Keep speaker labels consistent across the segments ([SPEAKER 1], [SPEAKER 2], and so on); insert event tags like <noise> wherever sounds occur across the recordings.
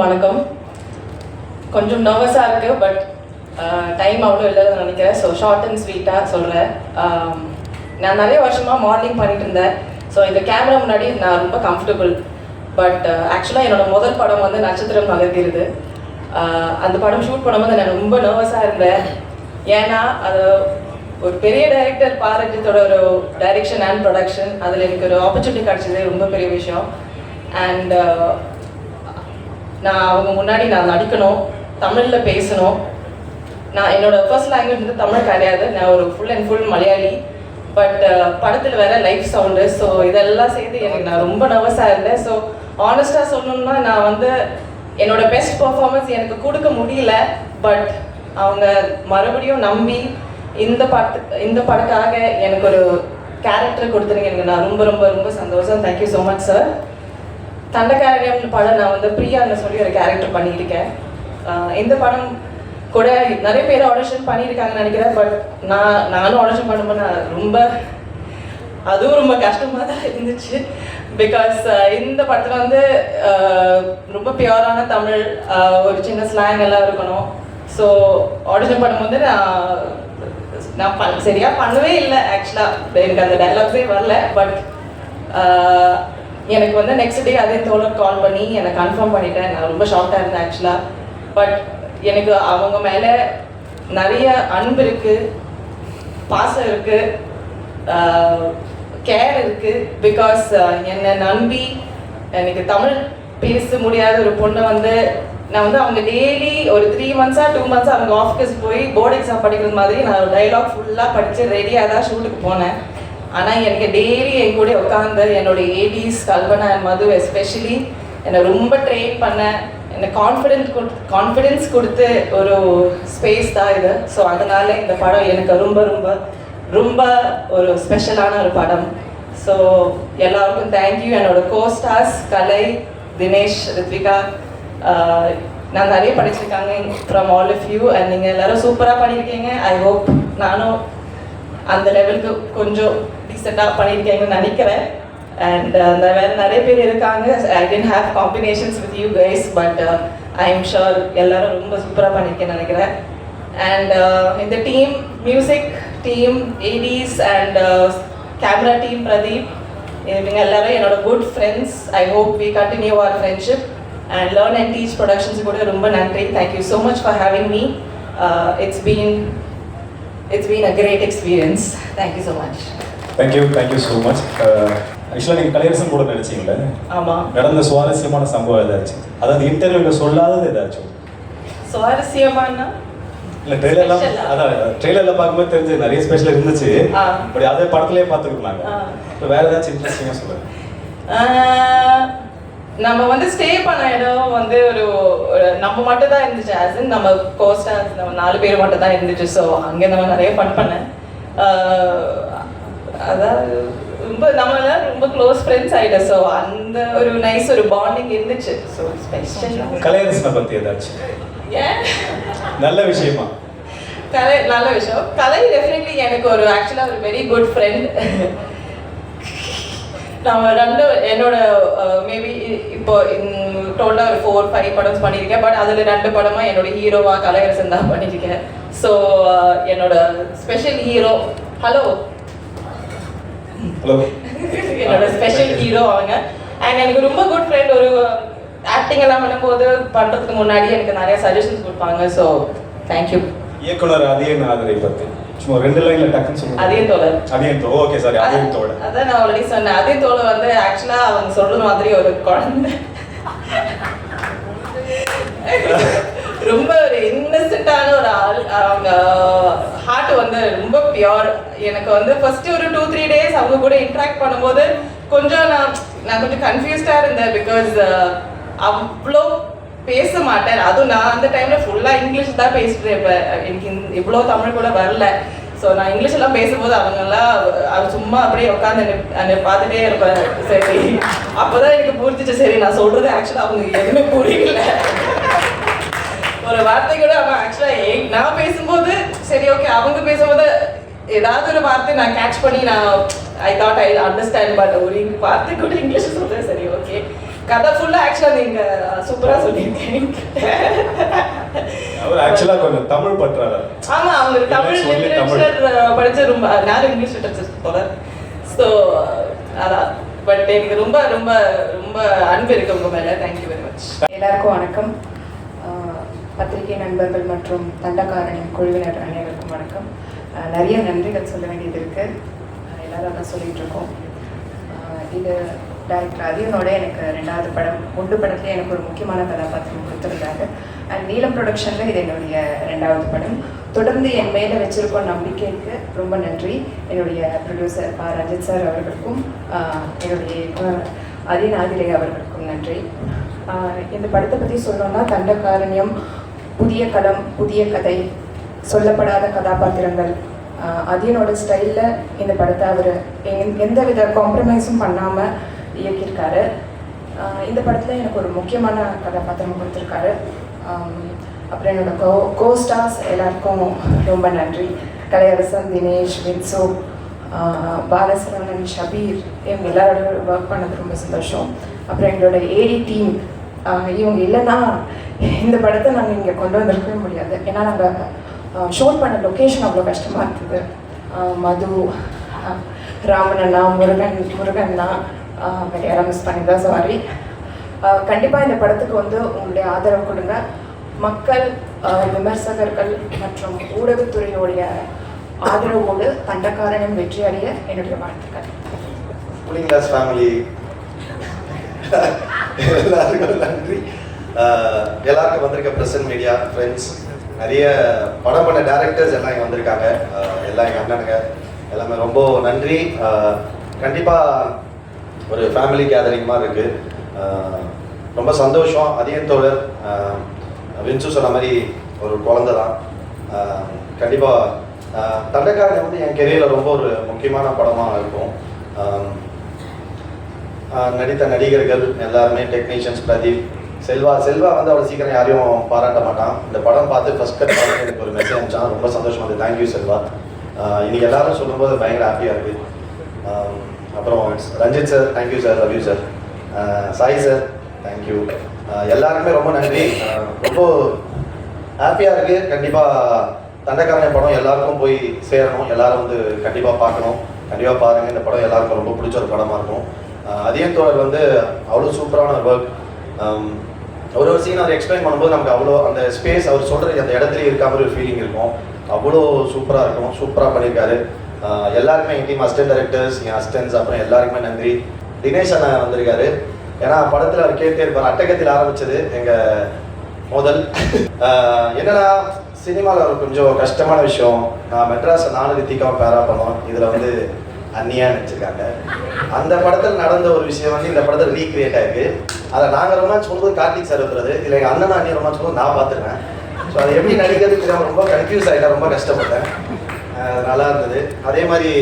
[SPEAKER 1] வணக்கம். கொஞ்சம் நர்வஸாக இருக்குது பட் டைம் அவ்வளோ இல்லைன்னு நினைக்கிறேன். ஸோ ஷார்ட் அண்ட் ஸ்வீட்டாக சொல்கிறேன் நான் நிறைய வருஷமாக மாடலிங் பண்ணிட்டு இருந்தேன். ஸோ இந்த கேமரா முன்னாடி நான் ரொம்ப கம்ஃபர்டபுள் பட் ஆக்சுவலாக என்னோடய முதல் படம் வந்து நட்சத்திரம் நகர்கிறது. அந்த படம் ஷூட் பண்ணும்போது நான் ரொம்ப நர்வஸாக இருந்தேன். ஏன்னா அது ஒரு பெரிய டைரக்டர் பாரஞ்சித்தோட ஒரு டைரக்ஷன் அண்ட் ப்ரொடக்ஷன் அதில் எனக்கு ஒரு ஆப்பர்ச்சுனிட்டி கிடச்சிது ரொம்ப பெரிய விஷயம். அண்ட் நான் அவங்க முன்னாடி நான் நடிக்கணும் தமிழில் பேசணும். நான் என்னோடய ஃபர்ஸ்ட் லாங்குவேஜ் வந்து தமிழ் கிடையாது. நான் ஒரு full and full Malayali. But uh, படத்தில் வேற லைஃப் சவுண்டு ஸோ இதெல்லாம் சேர்த்து எனக்கு நான் ரொம்ப நர்வஸாக இருந்தேன். ஸோ ஆனஸ்டாக சொல்லணும்னா நான் வந்து என்னோட பெஸ்ட் பர்ஃபார்மன்ஸ் எனக்கு கொடுக்க முடியல. பட் அவங்க மறுபடியும் நம்பி இந்த படத்து இந்த படத்துக்காக எனக்கு ஒரு கேரக்டர் கொடுத்துருங்க எனக்கு நான் ரொம்ப ரொம்ப ரொம்ப சந்தோஷம். Thank you so much sir Thandakaaran படம் நான் வந்து பிரியான்னு சொல்லி ஒரு கேரக்டர் பண்ணியிருக்கேன். இந்த படம் கூட நிறைய பேர் ஆடிஷன் பண்ணியிருக்காங்கன்னு நினைக்கிறேன் பட் நான் நானும் ஆடிஷன் பண்ணும்போது நான் ரொம்ப அதுவும் ரொம்ப கஷ்டமாக தான் இருந்துச்சு. பிகாஸ் இந்த படத்தில் வந்து ரொம்ப பியூரான தமிழ் ஒரு சின்ன ஸ்லாங் எல்லாம் இருக்கணும். ஸோ ஆடிஷன் பண்ணும்போது நான் நான் பண் சரியாக பண்ணவே இல்லை ஆக்சுவலாக எனக்கு அந்த டைலாக்ஸே வரல பட் எனக்கு வந்து நெக்ஸ்ட் டே அதே தோழர் கால் பண்ணி என்னை கன்ஃபார்ம் பண்ணிட்டேன் நான் ரொம்ப ஷார்ட்டாக இருந்தேன் ஆக்சுவலாக பட் எனக்கு அவங்க மேலே நிறைய அன்பு இருக்குது பாசம் இருக்குது கேர் இருக்குது பிகாஸ் என்னை நம்பி எனக்கு தமிழ் பேச முடியாத ஒரு பொண்ணை வந்து நான் வந்து அவங்க டெய்லி ஒரு த்ரீ மந்த்ஸாக டூ மந்த்ஸாக அவங்க ஆஃபீஸ் போய் போர்டு எக்ஸாம் படிக்கிறது மாதிரி நான் ஒரு டைலாக் ஃபுல்லாக படித்து ரெடியாக தான் ஷூட்டுக்கு போனேன். ஆனால் எனக்கு டெய்லி என் கூட உட்காந்து என்னோட ADs Kalpana and Madhu especially என்னை ரொம்ப ட்ரெயின் பண்ண கான்ஃபிடென்ஸ் கான்ஃபிடென்ட் கான்ஃபிடென்ஸ் கொடுத்து ஒரு ஸ்பேஸ் தான் இது. ஸோ அதனால இந்த படம் எனக்கு ரொம்ப ரொம்ப ரொம்ப ஒரு ஸ்பெஷலான ஒரு படம். ஸோ எல்லாருக்கும் தேங்க்யூ என்னோட கோஸ்டார்ஸ் கலை தினேஷ் ரித்விகா நான் நிறைய படிச்சிருக்காங்க from all of you and நீங்கள் எல்லோரும் சூப்பராக பண்ணியிருக்கீங்க ஐ ஹோப் நானும் அந்த லெவலுக்கு கொஞ்சம் டீசெண்டாக பண்ணியிருக்கீங்கன்னு நினைக்கிறேன். அண்ட் அந்த வேறு நிறைய பேர் இருக்காங்க. I tend have combinations with you guys but I am sure எல்லாரும் ரொம்ப சூப்பராக பண்ணியிருக்கேன்னு நினைக்கிறேன். அண்ட் இந்த team music team ADs and camera team Pradeep இவங்க எல்லாரும் என்னோட good friends I hope we continue our friendship and learn and teach productions கூட. ரொம்ப நன்றி. Thank you so much for having me it's been it's been a great experience thank you so much
[SPEAKER 2] thank you thank you so much ஆக்சுவலாக நீங்கள் கலையரசன் கூட நடிச்சீங்களே
[SPEAKER 1] ஆமாம்
[SPEAKER 2] நடந்த சுவாரஸ்யமான சம்பவம் ஏதாச்சும் அதாவது இன்டர்வியூவில் சொல்லாதது ஏதாச்சும்
[SPEAKER 1] சுவாரஸ்யமானா?
[SPEAKER 2] இல்லை ட்ரெயிலர்லாம்? அதான் ட்ரெயிலரில் பார்க்கும்போது தெரிஞ்சு நிறைய ஸ்பெஷல் இருந்துச்சு. பட் அதே படத்துலேயே. இப்போ வேறு ஏதாச்சும் இன்ட்ரெஸ்டிங்காக சொல்லுங்கள்
[SPEAKER 1] நம்ம வந்து ஸ்டே பண்ண இடம் வந்து ஒரு நம்ம மட்டும் தான் இருந்துச்சு. As in நம்ம கோஸ்டார்ஸ் நம்ம நாலு பேர் மட்டும் தான் இருந்துச்சு. ஸோ அங்கே நம்ம நிறைய ஃபன் பண்ணேன். அதாவது ரொம்ப நம்ம எல்லாம் ரொம்ப க்ளோஸ் ஃப்ரெண்ட்ஸ் ஆயிட்டோம். ஸோ அந்த ஒரு நைஸ் ஒரு பாண்டிங் இருந்துச்சு. ஸோ ஸ்பெஷல்
[SPEAKER 2] கலையரசனை பற்றி ஏதாச்சும்.
[SPEAKER 1] ஏன்?
[SPEAKER 2] நல்ல விஷயமா?
[SPEAKER 1] கலை நல்ல விஷயம். கலை டெஃபினெட்லி எனக்கு ஒரு ஆக்சுவலாக ஒரு வெரி குட் ஃப்ரெண்ட் நம்ம ரெண்டு என்னோட மேபி இப்போ டோட்டலாக ஒரு ஃபோர் ஃபைவ் படம்ஸ் பண்ணியிருக்கேன். பட் அதில் ரெண்டு படமாக என்னோட ஹீரோவா கலையரசன் தான் பண்ணியிருக்கேன். ஸோ என்னோட ஸ்பெஷல் ஹீரோ ஹலோ
[SPEAKER 2] ஹலோ
[SPEAKER 1] என்னோட ஸ்பெஷல் ஹீரோ அவங்க. அண்ட் எனக்கு ரொம்ப குட் ஃப்ரெண்ட் ஒரு ஆக்டிங் எல்லாம் பண்ணும்போது பண்ணுறதுக்கு முன்னாடி எனக்கு நிறைய சஜஷன்ஸ் கொடுப்பாங்க. ஸோ தேங்க்யூ
[SPEAKER 2] இயக்குனர் அதியன் ஆதரை பற்றி. சும்மா ரெண்டு லைன்ல டக்குன்னு சொல்லுங்க.
[SPEAKER 1] அதியன் தோழர்.
[SPEAKER 2] அதியன் தோ ஓகே சாரி அதியன் தோட
[SPEAKER 1] அதான் நான் ஆல்ரெடி சொன்னேன். அதே தோலை வந்து ஆக்சுவலா அவங்க சொல்ற மாதிரி ஒரு குழந்தை. <laughs> ரொம்ப ஒரு இன்னசென்ட்டான ஒரு ஆள். அவங்க ஹார்ட் வந்து ரொம்ப பியோர் எனக்கு வந்து ஃபர்ஸ்ட் ஒரு டூ த்ரீ டேஸ் அவங்க கூட இன்ட்ராக்ட் பண்ணும்போது கொஞ்சம் நான் நான் கொஞ்சம் கன்ஃபியூஸ்டா இருந்தேன் பிகாஸ் அவ்வளோ பேச மாட்டேன். அதுவும் நான் அந்த டைம்ல ஃபுல்லா இங்கிலீஷ் தான் பேசிட்டேன் இப்போ எனக்கு இவ்வளோ தமிழ் கூட வரல. ஸோ நான் இங்கிலீஷ் எல்லாம் பேசும்போது அவங்க எல்லாம் சும்மா அப்படியே உட்காந்து என்னை பார்த்துட்டே இருப்பேன் சரி. அப்போதான் எனக்கு புரிஞ்சிச்சு. சரி நான் சொல்றது ஆக்சுவலாக அவங்க எதுவுமே புரியல. ஒரு வார்த்தை கூட அவன் ஆக்சுவலாக நான் பேசும்போது சரி ஓகே அவங்க பேசும்போது ஏதாவது ஒரு வார்த்தை நான் கேட்ச் பண்ணி நான் I thought I understand but ஒரு வார்த்தை கூட இங்கிலீஷ் சொல்றேன் சரி ஓகே கதை ஃபுல்லா ஆக்சுவலா நீங்க சூப்பரா சொல்லியிருக்கீங்க.
[SPEAKER 2] அவர் ஆக்சுவலாக கொஞ்சம் தமிழ் பற்றாளர்.
[SPEAKER 1] ஆமா அவங்களுக்கு தமிழ் படிச்சு ரொம்ப நானும் இங்கிலீஷ் லிட்ரேச்சர் போல ஸோ அதான். பட் எனக்கு ரொம்ப ரொம்ப ரொம்ப அன்பு இருக்கு உங்க மேல. தேங்க்யூ வெரி மச்
[SPEAKER 3] எல்லாருக்கும் வணக்கம். பத்திரிகை நண்பர்கள் மற்றும் தண்டக்காரனின் குழுவினர் அனைவருக்கும் வணக்கம். நிறைய நன்றிகள் சொல்ல வேண்டியது இருக்குது எல்லோரும் எல்லாரும் தான் இருக்கோம். இது டைரக்டர் அதியனோட எனக்கு ரெண்டாவது படம் முண்டு படத்துல எனக்கு ஒரு முக்கியமான கதாபாத்திரம் கொடுத்துருந்தாரு. அண்ட் நீலம் ப்ரொடக்ஷனில் இது என்னுடைய ரெண்டாவது படம். தொடர்ந்து என் மேலே வச்சிருக்கும் நம்பிக்கைக்கு ரொம்ப நன்றி. என்னுடைய ப்ரொடியூசர் பா ரஞ்சித் சார் அவர்களுக்கும் என்னுடைய இயக்குனர் அதின் அவர்களுக்கும் நன்றி. இந்த படத்தை பற்றி சொல்லணும்னா தண்டகாரண்யம் புதிய களம் புதிய கதை சொல்லப்படாத கதாபாத்திரங்கள். அதியனோட ஸ்டைலில் இந்த படத்தை அவர் எந்த வித காம்ப்ரமைஸும் பண்ணாமல் இயக்கியிருக்காரு. இந்த படத்தில் எனக்கு ஒரு முக்கியமான கதாபாத்திரம் கொடுத்துருக்காரு. அப்புறம் என்னோட கோ கோ ஸ்டார்ஸ் எல்லாருக்கும் ரொம்ப நன்றி. கலையரசன் தினேஷ் வின்சோ பாலசரவணன் ஷபீர் இவங்க எல்லாரோட ஒர்க் பண்ணது ரொம்ப சந்தோஷம். அப்புறம் எங்களோட ஏடி டீம் இவங்க இல்லைன்னா இந்த படத்தை நாங்கள் இங்கே கொண்டு வந்திருக்கவே முடியாது. ஏன்னா நாங்கள் ஷூட் பண்ண லொக்கேஷன் அவ்வளோ கஷ்டமாக இருந்தது. மது ஆஹ் ராமனண்ணா முருகன் முருகண்ணா வேறு யாரும் மிஸ் பண்ணியிருந்தா சாரி கண்டிப்பாக இந்த படத்துக்கு வந்து உங்களுடைய ஆதரவு கொடுங்க. மக்கள் விமர்சகர்கள் மற்றும் ஊடகத்துறையோடைய ஆதரவோடு தண்டக்காரனும் வெற்றி அடைய என்னுடைய வாழ்த்துக்கள்.
[SPEAKER 4] ஃபேமிலி எல்லாருக்கும் நன்றி. எல்லாருக்கும் வந்திருக்க பிரசன்ட் மீடியா ஃப்ரெண்ட்ஸ் நிறைய படம் பண்ண டேரக்டர்ஸ் எல்லாம் இங்கே வந்திருக்காங்க. எல்லாம் எங்கள் அண்ணனுங்க எல்லாமே ரொம்ப நன்றி. கண்டிப்பாக ஒரு ஃபேமிலி கேதரிங் மாதிரி இருக்குது ரொம்ப சந்தோஷம். அதிகம் தோழர் வின்சு சொன்ன மாதிரி ஒரு குழந்தை தான். கண்டிப்பாக தண்டக்காரன் வந்து என் கெரியரில் ரொம்ப ஒரு முக்கியமான படமாக இருக்கும். நடித்த நடிகர்கள் எல்லாருமே டெக்னீஷியன்ஸ் பிரதீப் செல்வா. செல்வா வந்து அவ்வளோ சீக்கிரம் யாரையும் பாராட்ட மாட்டான். இந்த படம் பார்த்து ஃபர்ஸ்ட் கட் பார்த்து எனக்கு ஒரு மெசேஜ் அனுப்பிச்சான். ரொம்ப சந்தோஷமா இருக்குது தேங்க்யூ செல்வா. இன்னைக்கு எல்லாரும் சொல்லும்போது பயங்கர ஹாப்பியாக இருக்குது அப்புறம் Ranjith sir thank you sir Ravi sir Sai sir thank you எல்லாருக்குமே ரொம்ப நன்றி. ரொம்ப ஹாப்பியாக இருக்குது கண்டிப்பாக தண்டக்காரன் படம் எல்லாருக்கும் போய் சேரணும். எல்லாரும் வந்து கண்டிப்பாக பார்க்கணும். கண்டிப்பாக பாருங்கள் இந்த படம் எல்லாருக்கும் ரொம்ப பிடிச்ச ஒரு படமாக இருக்கும். ஆஹ் தோழர் வந்து அவ்வளோ சூப்பரான ஒரு ஒர்க் ஒரு ஒரு சீன் அவர் எக்ஸ்பிளைன் பண்ணும்போது நமக்கு அவ்வளோ அந்த ஸ்பேஸ் அவர் சொல்கிற அந்த இடத்துல இருக்க மாதிரி ஒரு ஃபீலிங் இருக்கும். அவ்வளோ சூப்பராக இருக்கும் சூப்பராக பண்ணியிருக்காரு எல்லாருமே எல்லாருக்குமே என் டீம் அசிஸ்டன்ட் டைரக்டர்ஸ் என் அசிஸ்டன்ஸ் அப்புறம் எல்லாருக்குமே நன்றி. தினேஷ் அண்ணா வந்திருக்காரு. ஏன்னா படத்தில் அவர் கேட்டே இருப்பார் அட்டகத்தில் ஆரம்பித்தது எங்கள் முதல். என்னன்னா சினிமாவில் ஒரு கொஞ்சம் கஷ்டமான விஷயம். நான் மெட்ராஸை நானும் ரித்திகாவும் பேரா பண்ணோம். இதில் வந்து அந்நியா நினச்சிருக்காங்க அந்த படத்தில் நடந்த ஒரு விஷயம் வந்து இந்த படத்தில் ரீக்ரியேட் ஆயிருக்கு. அதை நாங்கள் ரொமான்ஸ் பண்ணும்போது கார்த்திக் சார் இருக்கிறது. இல்லை எங்கள் அண்ணன் அண்ணி ரொமான்ஸ் பண்ணும்போது நான் பார்த்துருக்கேன். ஸோ அதை எப்படி நடிக்கிறதுக்கு நான் ரொம்ப கன்ஃபியூஸ் ஆகிட்டேன் ரொம்ப கஷ்டப்பட்டேன். நல்லா இருந்தது. அதே மாதிரி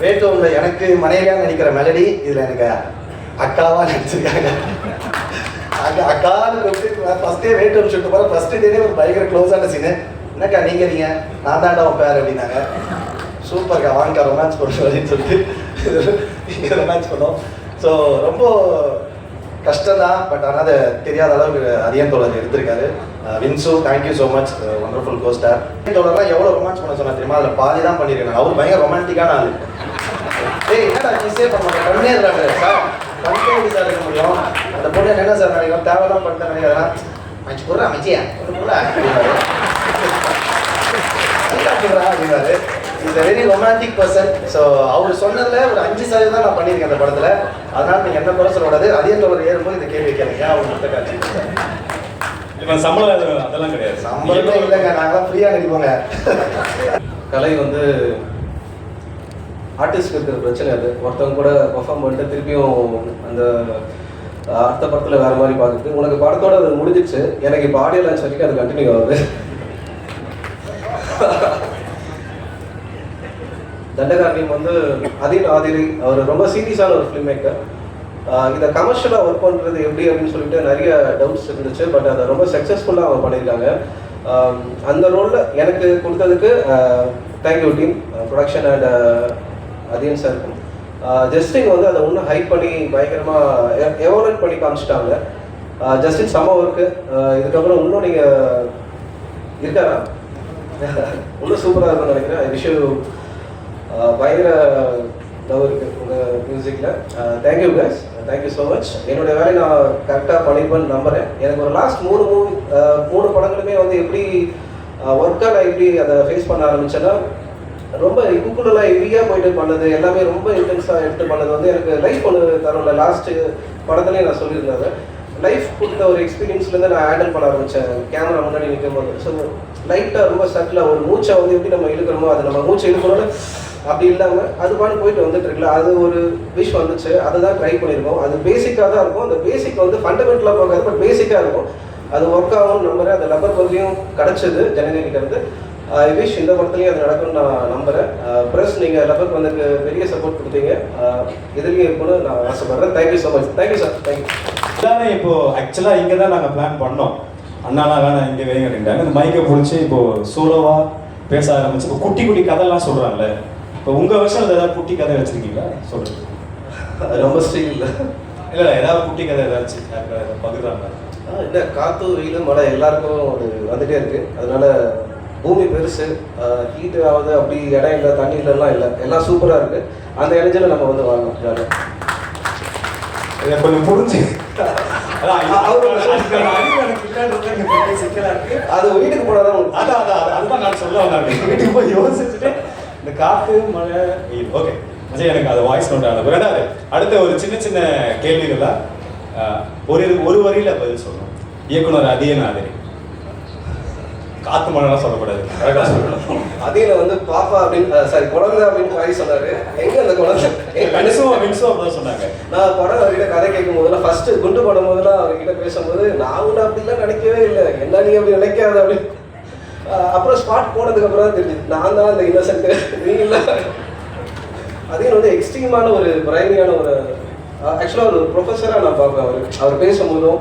[SPEAKER 4] வேட்டோவில் எனக்கு மனைவியாக நடிக்கிற மெலடி இதில் எனக்கு அக்காவாக நடிச்சிருக்காங்க. அங்கே அக்கான்னு கூப்பிட்டு ஃபஸ்ட்டே வெயிட் ஒரு சுட்டு போகிறேன் ஃபர்ஸ்ட் டேனே ஒரு பயங்கர க்ளோஸான சீனு என்னக்கா நீங்க நீங்க? நான் தான்டா உன் பேர் அப்படின்னாங்க. சூப்பர்க்கா வாங்கக்கா ரொமான்ஸ் பண்ணுறோம் அப்படின்னு சொல்லிட்டு இங்கே ரொமான்ஸ் பண்ணோம் ஸோ ரொம்ப கஷ்டம் தான் பட் ஆனால் அது தெரியாத அளவுக்கு அதிகம் தோழர் எடுத்திருக்காரு. Uh, Vinsu thank you so much wonderful costar தோழர்லாம் எவ்வளோ ரொமான்ஸ் பண்ண சொன்னா தெரியுமா? அதில் பாதி தான் பண்ணியிருக்கேன் அவர் பயங்கர ரொமான்டிக்கான ஆள். ஏய் என்னடா கிஸ்ஸே பண்ண மாட்டேன் இருக்காங்க சார் பண்ணிட்டே சார் இருக்க முடியும். அந்த பொண்ணு என்ன சார் நினைக்கிறோம் தேவையெல்லாம் பண்ணிட்டேன் நினைக்கிறேன் மச்சி போடுறா மச்சியா? ஒரு போடா அப்படின்னாரு is very romantic person so அவர் சொன்னதுல ஒரு அஞ்சு சதவீதம் தான் நான் பண்ணியிருக்கேன் அந்த படத்துல. அதனால நீங்க என்ன குறை சொல்லக்கூடாது அதே தொடர் ஏறும்போது இந்த கேள்வி கேளுங்க. ஏன் அவர் மொத்த காட்சி
[SPEAKER 2] இப்போ சம்பளம் அது- அதெல்லாம் கிடையாது.
[SPEAKER 4] சம்பளமே இல்லைங்க. நாங்களாம் ஃப்ரீயா நடிப்போங்க
[SPEAKER 5] கலை வந்து ஆர்டிஸ்ட்க்கு இருக்கிற பிரச்சனை அது. ஒருத்தவங்க கூட பெர்ஃபார்ம் பண்ணிட்டு திருப்பியும் அந்த அடுத்த படத்தில் வேற மாதிரி பார்த்துட்டு உனக்கு படத்தோட அது முடிஞ்சிச்சு எனக்கு இப்போ ஆடியோ லான்ச் வரைக்கும் அது கண்டினியூ ஆகுது. தண்டகாரணியம் வந்து அதீன் ஆதிரி அவர் ரொம்ப சீரியஸான ஒரு ஃபிலிம் மேக்கர் இதை கமர்ஷியலாக ஒர்க் பண்ணுறது எப்படி அப்படின்னு சொல்லிட்டு நிறைய டவுட்ஸ் இருந்துச்சு பட் அதை ரொம்ப சக்ஸஸ்ஃபுல்லாக அவங்க பண்ணியிருக்காங்க. அந்த ரோலில் எனக்கு கொடுத்ததுக்கு thank you team production and Athiyan சாருக்கும் ஜஸ்டின் வந்து அதை இன்னும் ஹைப் பண்ணி பயங்கரமாக எவாலுவேட் பண்ணி காமிச்சிட்டாங்க. ஜஸ்டின் செம்ம ஒர்க்கு இதுக்கப்புறம் இன்னும் நீங்கள் இருக்காரா? <laughs> இன்னும் சூப்பராக இருக்கும்னு நினைக்கிறேன். ஐ பயங்கர லவ் இருக்கு உங்கள் மியூசிக்கில் thank you guys thank you so much என்னோட வேலையை நான் கரெக்டாக பண்ணிப்பேன்னு நம்புகிறேன் எனக்கு ஒரு லாஸ்ட் மூணு மூவி மூணு படங்களுமே வந்து எப்படி ஒர்க்காக நான் எப்படி அதை ஃபேஸ் பண்ண ஆரம்பிச்சேன்னா ரொம்ப குக்குலாம் ஹெவியாக போயிட்டு பண்ணது எல்லாமே ரொம்ப இன்டென்ஸாக எடுத்து பண்ணது வந்து எனக்கு லைஃப் ஒன்று தரோட லாஸ்ட்டு படத்துலேயே நான் சொல்லியிருந்தேன் லைஃப் கொடுத்த ஒரு எக்ஸ்பீரியன்ஸ்லேருந்து நான் ஹேண்டில் பண்ண ஆரம்பித்தேன் கேமரா முன்னாடி நிற்கும் போது ஸோ லைட்டாக ரொம்ப சட்டில் ஒரு மூச்சை வந்து எப்படி நம்ம இழுக்கிறோமோ அது நம்ம மூச்சை இழுக்கணும்னு அப்படி இல்லாமல் அது பாட்டு போயிட்டு வந்துட்டு இருக்குல்ல அது ஒரு விஷ் வந்துச்சு அதை தான் ட்ரை பண்ணியிருக்கோம் அது பேசிக்காக தான் இருக்கும். அந்த பேசிக் வந்து ஃபண்டமெண்டலாக போகாது பட் பேசிக்காக இருக்கும். அது ஒர்க் ஆகும் நம்புறேன். அந்த லப்பர் பகுதியும் கிடச்சிது ஜனங்கிட்ட ஐ விஷ் இந்த படத்துலையும் அது நடக்கும்னு நான் நம்புகிறேன் ப்ளஸ் நீங்கள் லப்பர் பந்துக்கு பெரிய சப்போர்ட் கொடுத்தீங்க. இதுலேயும் இருக்கும்னு நான் ஆசைப்படுறேன். Thank you so much thank you sir thank you
[SPEAKER 2] எல்லாரும் இப்போ ஆக்சுவலாக இங்கே தான் நாங்கள் பிளான் பண்ணோம். அண்ணாலாம் வேணாம் இங்கே வேங்க அப்படின்ட்டாங்க. இந்த மைக்கை பிடிச்சி இப்போது சோலோவாக பேச ஆரம்பிச்சு இப்போ குட்டி குட்டி கதைலாம் சொல்கிறாங்கல்ல இப்போ உங்கள் வருஷம் ஏதாவது குட்டி கதை வச்சுருக்கீங்களா? சொல்லுங்கள்
[SPEAKER 5] ரொம்ப ஸ்டீல் இல்லை.
[SPEAKER 2] இல்லை ஏதாவது குட்டி கதை ஏதாச்சும் பகிர்றாங்க
[SPEAKER 5] இல்லை காற்று வெயில் மழை எல்லாருக்கும் அது வந்துட்டே இருக்கு. அதனால பூமி பெருசு ஹீட் ஆகுது அப்படி இடம் இல்லை தண்ணி இல்லைலாம் இல்லை. எல்லாம் சூப்பராக இருக்கு. அந்த எனர்ஜியில் நம்ம வந்து வாங்கலாம் ஜாலியாக
[SPEAKER 2] இதை கொஞ்சம் புரிஞ்சு.
[SPEAKER 5] அது வீட்டுக்கு போனால் தான் உங்களுக்கு
[SPEAKER 2] அதான் அதான் அதுதான் நான் சொல்ல வீட்டுக்கு போய் யோசிச்சுட்டு இந்த காத்து மழை வெயில் ஓகே மச்சான் எனக்கு அது வாய்ஸ் நோட் ஆனது. ரெண்டாவது அடுத்த ஒரு சின்ன சின்ன கேள்விகளா ஒரு ஒரு வரியில பதில் சொல்லணும். இயக்குனர் அதிக நாதிரி காத்து மழைலாம் சொல்லக்கூடாது. அழகா சொல்லணும்.
[SPEAKER 5] அதையில வந்து பாப்பா அப்படின்னு சாரி குழந்தை அப்படின்னு வாய் சொன்னாரு. எங்க அந்த குழந்தை? கணிசம்
[SPEAKER 2] வின்சோ அப்படிதான் சொன்னாங்க.
[SPEAKER 5] நான் படம் அவர்கிட்ட கதை கேட்கும் போதெல்லாம் ஃபர்ஸ்ட் குண்டு படம் போதெல்லாம் அவர்கிட்ட பேசும்போது நான் கூட அப்படிலாம் நினைக்கவே இல்லை. என்ன நீ அப்படி நினைக்காத அப்படின்னு. அப்புறம் ஸ்பாட் போனதுக்கு அப்புறம் தான் தெரிஞ்சுது. நான் தான் அந்த இன்னசென்ட் நீ இல்லை. அதே வந்து எக்ஸ்ட்ரீமான ஒரு பிரைமியான ஒரு ஆக்சுவலாக ஒரு ப்ரொஃபஸராக நான் பார்ப்பேன் அவர். அவர் பேசும்போதும்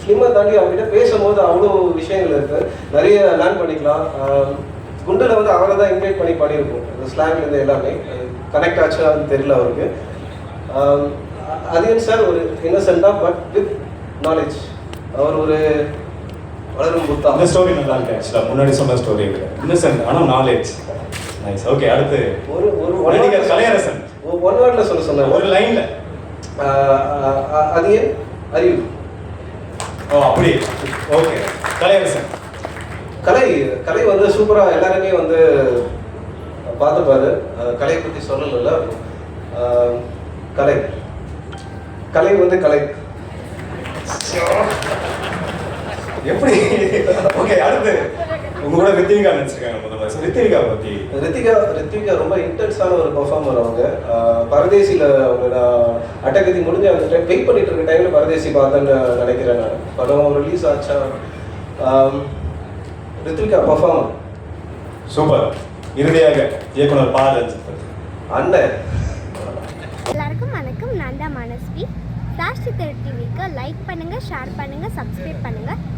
[SPEAKER 5] ஃபிலிமை தாண்டி அவர்கிட்ட பேசும்போது அவ்வளோ விஷயங்கள் இருக்குது நிறைய லேர்ன் பண்ணிக்கலாம். குண்டில் வந்து அவரை தான் இன்வைட் பண்ணி பண்ணியிருக்கோம் அந்த ஸ்லாங்ல இருந்து எல்லாமே. கனெக்ட் ஆச்சுன்னு தெரியல அவருக்கு. அதே சார் ஒரு இன்னசென்ட்டாக பட் வித் நாலேஜ் அவர் ஒரு வளரும் புத்தா
[SPEAKER 2] அந்த ஸ்டோரி நல்லா இருக்கு ஆக்சுவலா முன்னாடி சொன்ன ஸ்டோரி இன்னசென்ட் ஆனா நாலேஜ் நைஸ் ஓகே அடுத்து.
[SPEAKER 5] ஒரு ஒரு
[SPEAKER 2] நடிகர் கலையரசன்.
[SPEAKER 5] ஒன் வேர்ட்ல சொல்ல சொன்னாங்க
[SPEAKER 2] ஒரு லைன்ல
[SPEAKER 5] அது ஏன்? அறிவு.
[SPEAKER 2] ஓ அப்படி. ஓகே கலையரசன்.
[SPEAKER 5] கலை கலை வந்து சூப்பராக எல்லாருமே வந்து பார்த்துப்பாரு. கலையை பற்றி சொல்லலைல்ல அஹ் கலை. கலை வந்து கலை.
[SPEAKER 2] எப்படி? ஓகே அடுத்து. உங்க கூட ரித்திவிகா நினைச்சிருக்காங்க முதல்ல. So, ரித்திவிகா பத்தி.
[SPEAKER 5] ரித்திகா ரித்திகா ரொம்ப இன்டென்ஸான ஒரு பெர்ஃபார்மர் அவங்க. பரதேசியில் அவங்க நான் அட்டகதி முடிஞ்ச அந்த வெயிட் பண்ணிட்டு இருக்க டைமில் பரதேசி பார்த்தேன்னு நினைக்கிறேன் நான். படம் ரிலீஸ் ஆச்சா? அஹ் ரித்விகா பெர்ஃபார்மர்
[SPEAKER 2] சூப்பர் இறுதியாக இயக்குனர் பா ரஞ்சித்
[SPEAKER 5] அண்ணன்.
[SPEAKER 6] எல்லாருக்கும் வணக்கம். நான் தான் மனஸ்வி. ஃப்ளாஷ் சித்தர் டிவிக்கு லைக் பண்ணுங்கள் ஷேர் பண்ணுங்கள் சப்ஸ்கிரைப் பண்ணுங்கள்